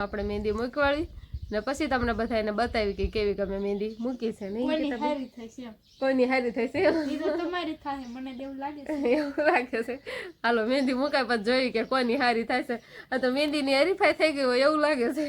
આપણે મહેંદી મૂકવાળી ને પછી તમને બધાને બતાવી કે કેવી ગમે મહેંદી મૂકી છે નહીં કોઈની હારી થશે તમારી થાય મને એવું લાગે છે. એવું લાગે છે. હાલો મહેંદી મુકાય પછી જોઈ કે કોની હારી થાય છે. આ તો મહેંદીની હરીફાઈ થઈ ગઈ હોય એવું લાગે છે.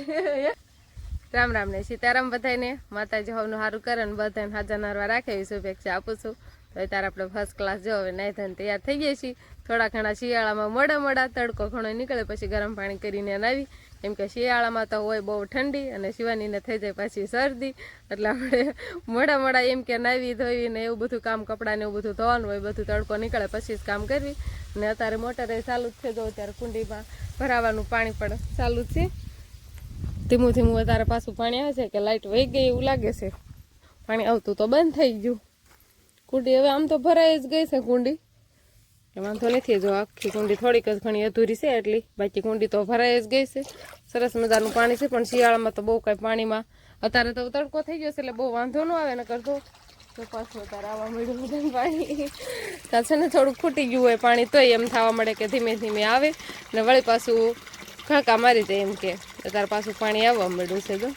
રામ રામ ને સીતારામ બધાને માતાજી હવનું સારું કરે ને બધાને હાજર નારવા રાખે એવી શુભેચ્છા આપું છું. તો અત્યારે આપણે ફર્સ્ટ ક્લાસ જો હવે નાહી ધન તૈયાર થઈ ગયા છીએ. થોડા ઘણા શિયાળામાં મોડા મોડા તડકો ઘણો નીકળે, પછી ગરમ પાણી કરીને નાવી કેમ કે શિયાળામાં તો હોય બહુ ઠંડી અને શિવાનીને થઈ જાય પછી શરદી. એટલે આપણે મોડા મોડા એમ કે નાવી ધોવી ને એવું બધું કામ કપડાને એવું બધું ધોવાનું હોય, બધું તડકો નીકળે, પછી જ કામ કરવી. અને અત્યારે મોટરે ચાલુ જ છે, જો અત્યારે કુંડીમાં ભરાવાનું પાણી પણ ચાલુ જ છે. ધીમું ધીમું વધારે પાછું પાણી આવે છે કે લાઇટ વહી ગઈ એવું લાગે છે. પાણી આવતું તો બંધ થઈ ગયું. કુંડી. હવે આમ તો ભરાઈ જ ગઈ છે કુંડી. વાંધો નથી, જો આખી કુંડી થોડીક જ ઘણી અધૂરી છે એટલી. બાકી કુંડી તો ભરાઈ જ ગઈ છે. સરસ મજાનું પાણી છે, પણ શિયાળામાં તો બહુ કાંઈ પાણીમાં અત્યારે તો તડકો થઈ ગયો છે, એટલે બહુ વાંધો ન આવે ને કરતો તો પાછું અત્યારે આવવા મળ્યું બધાને પાણી. ત્યાં છે ને થોડુંક ખૂટી ગયું હોય પાણી, તોય એમ થવા મળે કે ધીમે ધીમે આવે. ને વળી પાછું ખાંકા મારી જાય એમ કે. અત્યારે પાછું પાણી આવવા મળ્યું છે, જો.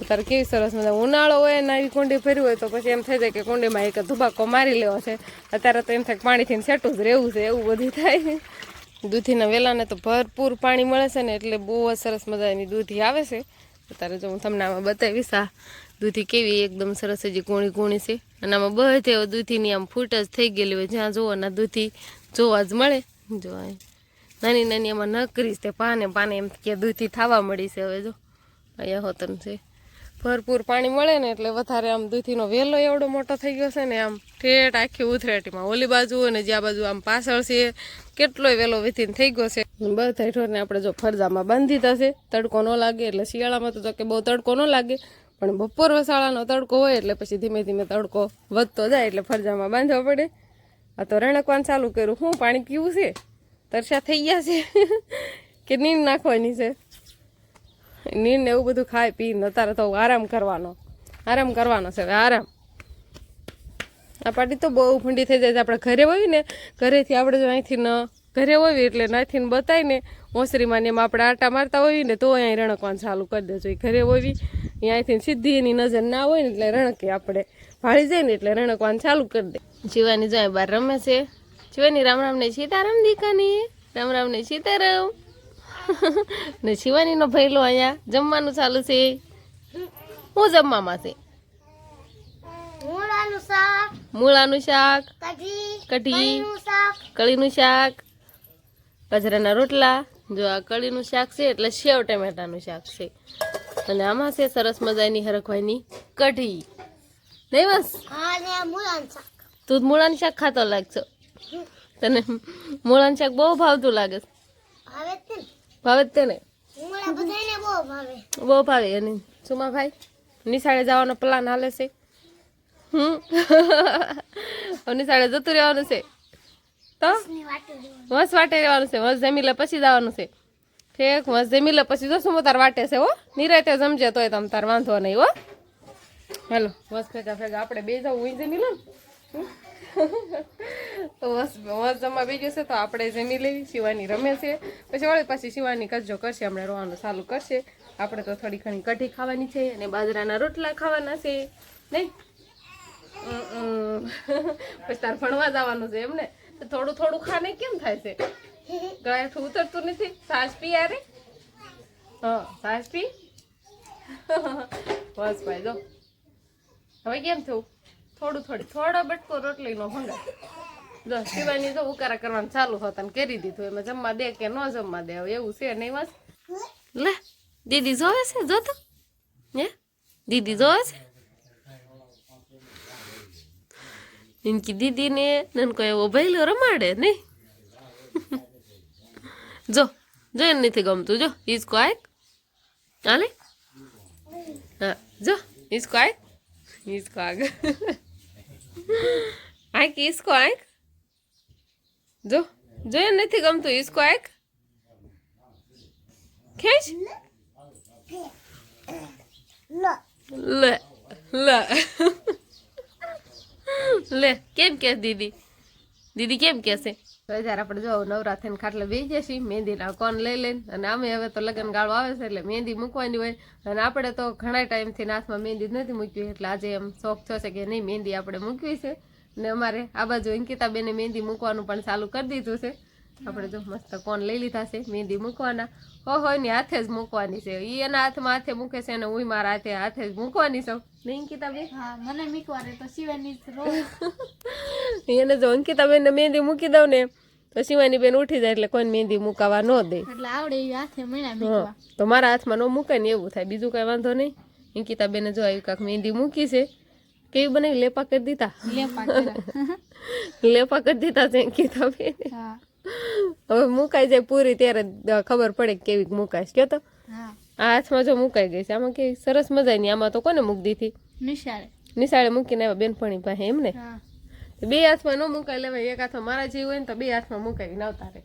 અત્યારે કેવી સરસ મજા. ઉનાળો હોય ને આવી કુંડી ફેરવી હોય તો પછી એમ થઈ જાય કે કુંડીમાં એક ધુબાકો મારી લેવો છે. અત્યારે તો એમ થાય પાણીથી સેટું જ રહેવું છે, એવું બધું થાય. દૂધીના વેલાને તો ભરપૂર પાણી મળે છે ને એટલે બહુ જ સરસ મજાની દૂધી આવે છે. અત્યારે જો હું તમને આમાં બતાવીશ, આ દૂધી કેવી એકદમ સરસ હજી કૂણી કૂણી છે. અને આમાં બધે દૂધીની આમ ફૂટ જ થઈ ગયેલી હોય. જ્યાં જુઓ ને દૂધી જોવા જ મળે. જો નાની નાની એમાં નકરી તે પાને પાને એમ કે દૂધી થવા મળી છે હવે જો. અહીંયા હોતન છે. ભરપૂર પાણી મળે ને એટલે વધારે આમ દૂધીનો વેલો એવડો મોટો થઈ ગયો છે ને આમ ઠેઠ આખી ઉથરેટીમાં ઓલી બાજુ અને જ્યાં બાજુ આમ પાછળ છે, કેટલોય વેલો વીથીને થઈ ગયો છે. બધા ઠોરને આપણે જો ફરજામાં બાંધી થશે તડકો ન લાગે એટલે શિયાળામાં તો જો કે બહુ તડકો ન લાગે, પણ બપોર વસાળાનો તડકો હોય એટલે પછી ધીમે ધીમે તડકો વધતો જાય એટલે ફરજામાં બાંધવા પડે. આ તો રણકવાન ચાલુ કર્યું. હું પાણી પીવું છે? તરસા થઈ ગયા છે. કે નીંદ નાખવાની છે? નીંદ ને એવું બધું ખાય પી અત્યારે તો આરામ કરવાનો. આરામ કરવાનો છે આરામ. આ પાટી તો બહુ ઠંડી થઈ જાય છે. આપણે ઘરે હોય ને, ઘરેથી આપણે જો અહીંથી ન, ઘરે હોય એટલે નાથી બતાવીને ઓસરીમાં ને એમાં આપણે આટા મારતા હોઈએ ને તો અહીં રણકવાનું ચાલુ કરી દેજો. એ ઘરે હોવી અહીંયાથી સીધી એની નજર ના હોય ને એટલે રણકીએ આપણે ભાળી જાય ને એટલે રણકવાનું ચાલુ કરી દે. શિવાની જો અહીં બહાર રમે છે. જીવાની રામ રામ ને સીતારામ દીકાની. રામ રામ ને સીતારામ. ને શિવાનીનો ભૈલો અહીંયા જમવાનું ચાલુ છે. હું જમવામાં છે? મૂળાનું શાક કઢી કળીનું શાક બાજરાના રોટલા. જો આ કળીનું શાક છે એટલે સેવ ટમેટાનું શાક છે. અને આમાં છે સરસ મજાની હરખવાની કઢી. નહીં બસ? તું મૂળાનું શાક ખાતો લાગશો? તને મૂળાનું શાક બહુ ભાવતું લાગે છે. હવે ભાવે તેને? બહુ ભાવે. અને સુમા ભાઈ નિશાળે જવાનો પ્લાન હાલે છે? હમ? નિશાળે જતું રહેવાનું છે? તો? વસ વાટે રહેવાનું છે. વસ જમી લે પછી જવાનું છે. ઠેક વસ જમી લે પછી જો હું તાર વાટે છે હો. નિરાતે જમજે તોય તમ તાર વાંધો નહીં હો. હાલો વસ ભેગા ભેગા આપણે બે જાવ હું જમી લો તો વસ વસ જમવા ગયું છે, તો આપણે જમી લેવી, શિવાની રમે છે. પછી વળી પાછી શિવાની કરજો કરશે, હમણાં રોવાનું ચાલુ કરશે. આપણે તો થોડી ઘણી કઢી ખાવાની છે અને બાજરાના રોટલા ખાવાના છે. નહીં. પછી તાર ભણવા જવાનું છે એમને તો થોડું થોડું ખાને કેમ થાય છે? ગળાઠું ઉતરતું નથી? સાસ પી યારે? હા સાસ પી? બસ ભાઈ, જો. હવે કેમ થયું? થોડું થોડું, થોડો બટકો રોટલીનો ભંગાર. જો શિવાની જો ઉકારા કરવાનું ચાલુ હતા ને કરી દીધું, એમાં જમવા દે કે ન જમવા દે એવું છે નહીં વાસ લે, દીદી જોવે છે, જો તો. હે? દીદી જોવે છે? ઇનકી દીદીને નનકો એવો ભૈલો રમાડે નહીં. જો જો એને નથી ગમતું, જો, ઈસકો આય હાલે? હા, જો, ઈસકો આય ઈસકો આગ કે ઈસકો આય જો જોયું નથી ગમતું, ઈસકો આય ખેંચ. લે લે. લે, કેમ કે દીદી? દીદી કેમ કહેશે તો જ્યારે આપણે જો નવરાત્રીને ખાટલે બેસી જશે મહેંદીના કોન લઈ લઈને, અને અમે હવે તો લગ્ન ગાળો આવે છે એટલે મહેંદી મૂકવાની હોય. અને આપણે તો ઘણા ટાઈમથી નાથમાં મહેંદી જ નથી મૂકવી, એટલે આજે એમ શોખ થયો છે કે નહીં, મહેંદી આપણે મૂકવી છે. ને અમારે આ બાજુ અંકિતાબેને મહેંદી મૂકવાનું પણ ચાલુ કરી દીધું છે. આપણે જો મસ્ત કોન લઈ લીધા છે? મહેંદી મૂકવાના. હો હોય ને હાથે જ મૂકવાની છે. ઈ એના હાથમાં હાથે મૂકે છે અને હું મારા હાથે હાથે જ મૂકવાની છું. અંકિતાબેન? મને મીકવારે તો શિવાની એને જો અંકિતાબેનને મહેંદી મૂકી દઉં ને તો શિવાની બેન ઉઠી જાય એટલે કોઈ મહેંદી મુકાવા ન દે. એટલે આવડે હાથે તો મારા હાથમાં ન મૂકે ને એવું થાય. બીજું કઈ વાંધો નહીં. અંકિતાબેને જો આવી કાંક મહેંદી મૂકી છે. કેવી બનાવી? લેપા કરી દીધા? લેપા લેપા કરી દીધા છે અંકિતાબેન. હા. હવે મુકાઈ જાય પૂરી ત્યારે ખબર પડે કે કેવી મુકાશ કયો તો આ હાથમાં જો મુકાઈ ગઈ છે. આમાં કેવી સરસ મજા નહીં આમાં તો કોને મૂકી દીધી નિશાળે. નિશાળે મૂકીને આવ્યા બેનપણી પાસે એમ ને? બે હાથમાં ન મુકાઈ લેવાય એક હાથમાં મારા જેવું હોય ને તો બે હાથમાં મુકાઈ આવતા રે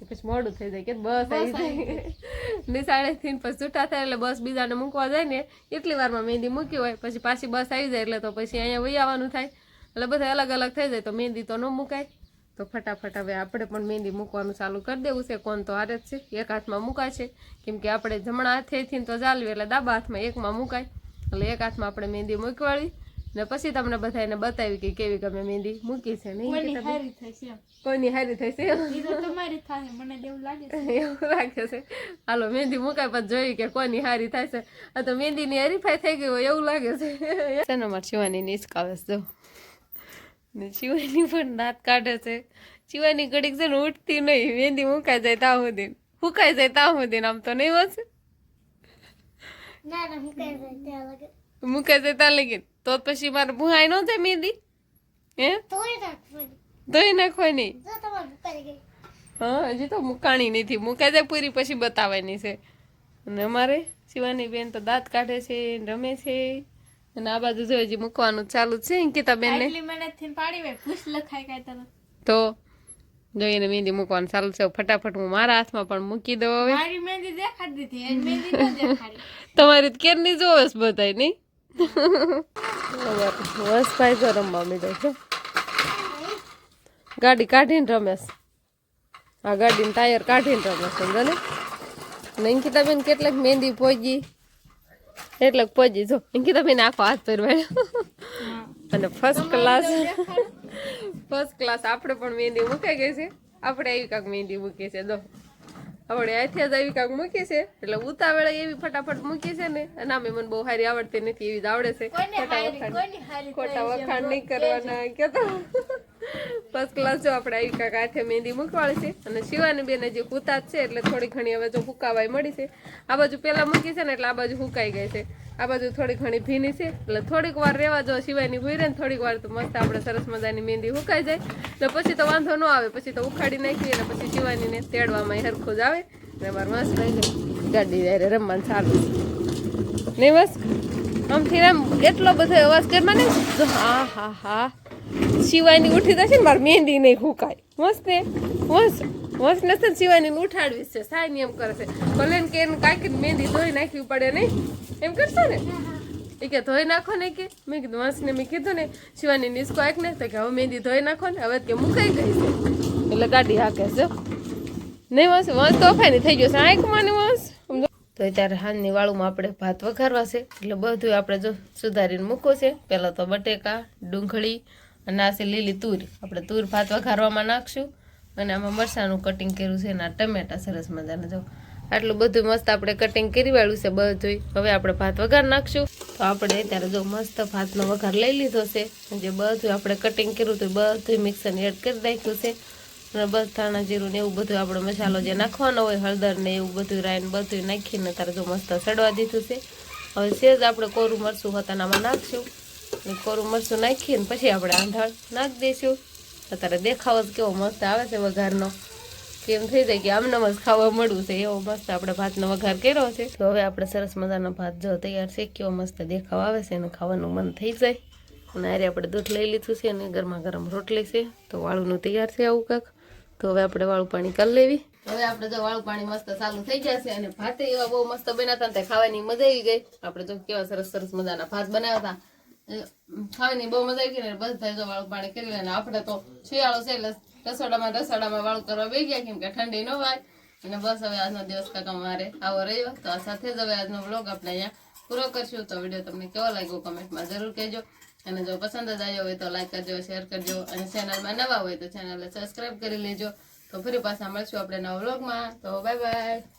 પછી મોડું થઈ જાય કે બસ આવી જાય. નિશાળે થી પછી છૂટા થાય એટલે બસ બીજાને મૂકવા જાય ને એટલી વારમાં મહેંદી મૂકી હોય પછી પાછી બસ આવી જાય એટલે તો પછી અહીંયા વહી આવવાનું થાય. એટલે બધા અલગ અલગ થઈ જાય તો મહેંદી તો ન મુકાય. તો ફટાફટ હવે આપણે પણ મહેંદી મૂકવાનું ચાલુ કરી દેવું છે. કોણ તો હારે જ છે. એક હાથમાં મુકાય છે કેમ કે આપણે જમણા હાથેથી તો ચાલવી એટલે ડાબા હાથમાં એકમાં મુકાય. એટલે એક હાથમાં આપણે મહેંદી મૂકવાળી ને પછી તમને બધાને બતાવી કે કેવી ગમે મહેંદી મૂકી છે નહીં કોઈની હારી થશે એવું લાગે છે. એવું લાગે છે. હાલો મહેંદી મુકાય પછી જોઈ કે કોની હારી થાય છે. આ તો મહેંદીની હરીફાઈ થઈ ગઈ હોય એવું લાગે છે. છે ને મારે શિવાની નિસકાવે છે જો. ને શિવાની પણ દાંત કાઢે છે. શિવાની ઘડીક છે ને ઉઠતી નહીં મહેંદી મુકાઈ જાય ત્યાં સુધી હુકાઈ જાય ત્યાં સુધી આમ તો નહીં વસે મુકાઈ જાય ત્યાં લગી તો પછી મારે ભૂહાઈ ન થાય મહેંદી હે? ધોઈ નાખવાની. હા હજી તો મુકાણી નથી. મુકાઈ જાય પૂરી પછી બતાવવાની છે. અને અમારે શિવાની બેન તો દાંત કાઢે છે રમે છે. અને આ બાજુ જો હજી મૂકવાનું ચાલુ છે અંકિતા બેન ને તો જોઈને મહેંદી મૂકવાનું ચાલુ છે ફટાફટ હું મારા હાથમાં પણ મૂકી દઉં હવે. મારી મહેંદી દેખાડી દીધી તમારી કેરની જોવેશ બધાય નહીં? વસભાઈ જો રમવા મીડો છો ગાડી કાઢીને રમેશ. આ ગાડીનું ટાયર કાઢીને રમેશ સમજો ને અંકિતાબેન કેટલાક મહેંદી પોજી એટલાક પહોંચી જો. અંકિતાબેન આખો હાથ પહેરવાડ્યો અને ફર્સ્ટ ક્લાસ ફર્સ્ટ ક્લાસ આપણે પણ મહેંદી મૂકાઈ ગઈ છે. આપણે આવી કાંક મહેંદી મૂકીએ છે દો આપણે અહીંથી જ આવી કાંક મૂકી છે. એટલે ઉતાવળે એવી ફટાફટ મૂકી છે ને. અને આમે મને બહુ સારી આવડતી નથી એવી જ આવડે છે. ખોટા વખાણ. ખોટા વખાણ નહીં કરવાના કેતો ફર્સ્ટ ક્લાસ જો આપણે આવી કાંક હાથે મહેંદી મૂકવાળી છે અને શિવાની બેન જ છે એટલે થોડી ઘણી હવે જો હુકાવાય મળી છે. આ બાજુ પહેલાં મૂકી છે ને એટલે આ બાજુ હુકાઈ ગઈ છે. આ બાજુ થોડી ઘણી ભીની છે એટલે થોડીક વાર રહેવા જો સિવાયની ભૂરે ને થોડીક વાર તો મસ્ત આપણે સરસ મજાની મહેંદી હુકાઈ જાય. એટલે પછી તો વાંધો ન આવે, પછી તો ઉખાડી નાખીએ અને પછી શિવાનીને તેડવામાં હરખું જ આવે. ને અમારે મસ્ત રહી ગાડી જાય રમવાનું ચાલુ નહીં બસ આમથી આમ એટલો બધો અવાજ કરવા ને? હા હા હા. શિવાની ઉઠી જશે ને મારે મહેંદી નહીં હુકાય. મસ્ત ને મસ્ત. મસ્ત નથી શિવાની ઉઠાડવી છે. ને એમ કરે છે. ભલે ને કે એને કાંઈક મહેંદી ધોઈ નાખવી પડે નહીં. એમ કરશો ને? એ કે, ધોઈ નાખો ને કે? મેં કીધું વંશને મેં કીધું ને, શિવાની નિસ્કો એક ને. તો કે, હવે મહેંદી ધોઈ નાખો ને, હવે કે મુકાઈ ગઈ છે. એટલે ગાડી હાકે છે. નહીં વંશ વંશ તોફાની થઈ ગયો છે. આંખ માને વંશ તો અત્યારે હાલની વાળુમાં આપણે ભાત વઘારવા છે. એટલે બધું આપણે જો સુધારીને મૂકો છે. પહેલાં તો બટેકા, ડુંગળી અને આ છે લીલી તુર. આપણે તુર ભાત વઘારવામાં નાખશું અને આમાં મરસાનું કટિંગ કર્યું છે અને આ ટમેટા સરસ મજાના. જો આટલું બધું મસ્ત આપણે કટિંગ કરી વાળ્યું છે બધું હવે આપણે ભાત વઘાર નાખશું. તો આપણે અત્યારે જો મસ્ત ભાતનો વઘાર લઈ લીધો છે. જે બધું આપણે કટિંગ કર્યું હતું બધું મિક્સરને એડ કરી નાખ્યું છે. અને બસ ધાણા જીરું ને એવું બધું આપણે મસાલો જે નાખવાનો હોય, હળદર ને એવું બધું રાઈને બધું નાખીને તારે જો મસ્ત સડવા દીધું છે. હવે સેજ આપણે કોરું મરચું આમાં નાખશું. કોરું મરચું નાખીને પછી આપણે આંધળ નાખી દઈશું અત્યારે દેખાવો જ કેવો મસ્ત આવે છે વઘારનો. કેમ થઈ જાય કે આમને જ ખાવા મળવું છે, એવો મસ્ત આપણે ભાતનો વઘાર કર્યો છે. તો હવે આપણે સરસ મજાનો ભાત જો તૈયાર છે, કેવો મસ્ત દેખાવ આવે છે અને ખાવાનું મન થઈ જાય. અને આરે આપણે દૂધ લઈ લીધું છે અને ગરમા ગરમ રોટલી છે, તો વાળુનું તૈયાર છે આવું કાંક. તો હવે આપણે વાળું પાણી કરી લેવી. હવે આપણે જો વાળું પાણી મસ્ત ચાલુ થઈ જશે અને ભાતે એવા બહુ મસ્ત બનાવતા ખાવાની મજા આવી ગઈ. આપણે જો કેવા સરસ સરસ મજાના ભાત બનાવ્યા હતા. ખાવાની બહુ મજા આવી ગઈ બસ બધા જો વાળું પાણી કરી લે આપણે તો શિયાળો છે એટલે રસોડામાં રસોડામાં વાળું કરવા બે ગયા કેમ કે ઠંડી ન વાય અને બસ હવે આજનો દિવસ કાકા મારે આવો રહ્યો. તો આ સાથે જ હવે આજનો બ્લોગ આપણે અહીંયા પૂરો કરશું. તો વીડિયો તમને કેવો લાગ્યો કમેન્ટમાં જરૂર કહેજો. અને જો પસંદ જ આવ્યો હોય તો લાઈક કરજો શેર કરજો. અને ચેનલમાં નવા હોય તો ચેનલને સબસ્ક્રાઈબ કરી લેજો. તો ફરી પાછા મળશું આપણે નવા બ્લોગમાં તો બાય બાય